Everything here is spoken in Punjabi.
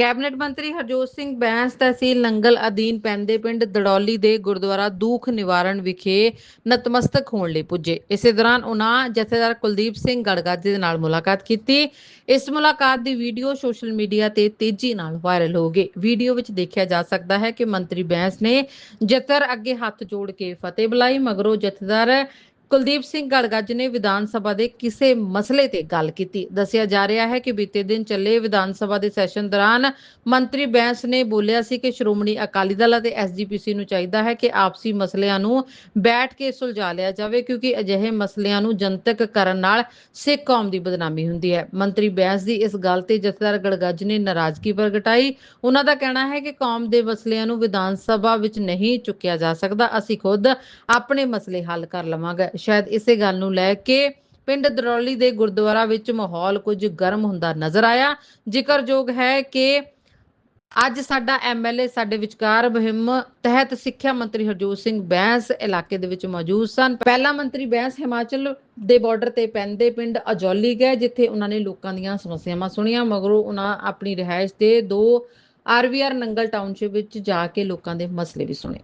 ਕੈਬਨਿਟ ਮੰਤਰੀ ਹਰਜੋਤ ਸਿੰਘ ਬੈਂਸ ਤਹਿਸੀਲ ਨੰਗਲ ਅਧੀਨ ਪੈਂਦੇ ਪਿੰਡ ਦੜੌਲੀ ਦੇ ਗੁਰਦੁਆਰਾ ਦੂਖ ਨਿਵਾਰਣ ਵਿਖੇ ਨਤਮਸਤਕ ਹੋਣ ਲਈ ਪੁੱਜੇ। ਇਸੇ ਦੌਰਾਨ ਉਹਨਾਂ ਜਥੇਦਾਰ ਕੁਲਦੀਪ ਸਿੰਘ ਗੜਗਾਜੀ ਦੇ ਨਾਲ ਮੁਲਾਕਾਤ ਕੀਤੀ। ਇਸ ਮੁਲਾਕਾਤ ਦੀ ਵੀਡੀਓ ਸੋਸ਼ਲ ਮੀਡੀਆ ਤੇ ਤੇਜ਼ੀ ਨਾਲ ਵਾਇਰਲ ਹੋ ਗਈ। ਵੀਡੀਓ ਵਿੱਚ ਦੇਖਿਆ ਜਾ ਸਕਦਾ ਹੈ ਕਿ ਮੰਤਰੀ ਬੈਂਸ ਨੇ ਜਥੇਦਾਰ ਅੱਗੇ ਹੱਥ ਜੋੜ ਕੇ ਫਤਿਹ ਬੁਲਾਈ, ਮਗਰੋਂ ਜਥੇਦਾਰ ਕੁਲਦੀਪ ਸਿੰਘ ਗੜਗੱਜ ਨੇ ਵਿਧਾਨ ਸਭਾ ਦੇ ਕਿਸੇ ਮਸਲੇ ਤੇ ਗੱਲ ਕੀਤੀ। ਦੱਸਿਆ ਜਾ ਰਿਹਾ ਹੈ ਕਿ ਬੀਤੇ ਦਿਨ ਚੱਲੇ ਵਿਧਾਨ ਸਭਾ ਦੇ ਸੈਸ਼ਨ ਦੌਰਾਨ ਮੰਤਰੀ ਬੈਂਸ ਨੇ ਬੋਲਿਆ ਸੀ ਕਿ ਸ਼੍ਰੋਮਣੀ ਅਕਾਲੀ ਦਲ ਅਤੇ ਐਸਜੀਪੀਸੀ ਨੂੰ ਚਾਹੀਦਾ ਹੈ ਕਿ ਆਪਸੀ ਮਸਲਿਆਂ ਨੂੰ ਬੈਠ ਕੇ ਸੁਲਝਾ ਲਿਆ ਜਾਵੇ, ਕਿਉਂਕਿ ਅਜਿਹੇ ਮਸਲਿਆਂ ਨੂੰ ਜਨਤਕ ਕਰਨ ਨਾਲ ਸਿੱਖ ਕੌਮ ਦੀ ਬਦਨਾਮੀ ਹੁੰਦੀ ਹੈ। ਮੰਤਰੀ ਬੈਂਸ ਦੀ ਇਸ ਗੱਲ ਤੇ ਜਥੇਦਾਰ ਗੜਗੱਜ ਨੇ ਨਾਰਾਜ਼ਗੀ ਪ੍ਰਗਟਾਈ। ਉਹਨਾਂ ਦਾ ਕਹਿਣਾ ਹੈ ਕਿ ਕੌਮ ਦੇ ਮਸਲਿਆਂ ਨੂੰ ਵਿਧਾਨ ਸਭਾ ਵਿੱਚ ਨਹੀਂ ਚੁੱਕਿਆ ਜਾ ਸਕਦਾ। ਅਸੀਂ ਖੁਦ ਆਪਣੇ ਮਸਲੇ ਹੱਲ ਕਰ ਲਵਾਂਗੇ। ਸ਼ਾਇਦ ਇਸੇ ਗੱਲ ਨੂੰ ਲੈ ਕੇ ਪਿੰਡ ਦਰੌਲੀ ਦੇ ਗੁਰਦੁਆਰਾ ਵਿੱਚ ਮਾਹੌਲ ਕੁਝ ਗਰਮ ਹੁੰਦਾ ਨਜ਼ਰ ਆਇਆ। ਜ਼ਿਕਰਯੋਗ ਹੈ ਕਿ ਅੱਜ ਸਾਡਾ ਐਮਐਲਏ ਸਾਡੇ ਵਿਚਕਾਰ ਮੁਹਿੰਮ ਤਹਿਤ ਸਿੱਖਿਆ ਮੰਤਰੀ ਹਰਜੋਤ ਸਿੰਘ ਬੈਂਸ ਇਲਾਕੇ ਦੇ ਵਿੱਚ ਮੌਜੂਦ ਸਨ। ਪਹਿਲਾ ਮੰਤਰੀ ਬੈਂਸ ਹਿਮਾਚਲ ਦੇ ਬਾਰਡਰ ਤੇ ਪੈਂਦੇ ਪਿੰਡ ਅਜੌਲੀ ਗਏ, ਜਿੱਥੇ ਉਹਨਾਂ ਨੇ ਲੋਕਾਂ ਦੀਆਂ ਸਮੱਸਿਆਵਾਂ ਸੁਣੀਆਂ, ਮਗਰੋਂ ਉਹਨਾਂ ਆਪਣੀ ਰਿਹਾਇਸ਼ ਦੇ ਦੋ ਆਰਵੀਆਰ ਨੰਗਲ ਟਾਊਨਸ਼ਿਪ ਵਿੱਚ ਜਾ ਕੇ ਲੋਕਾਂ ਦੇ ਮਸਲੇ ਵੀ ਸੁਣੇ।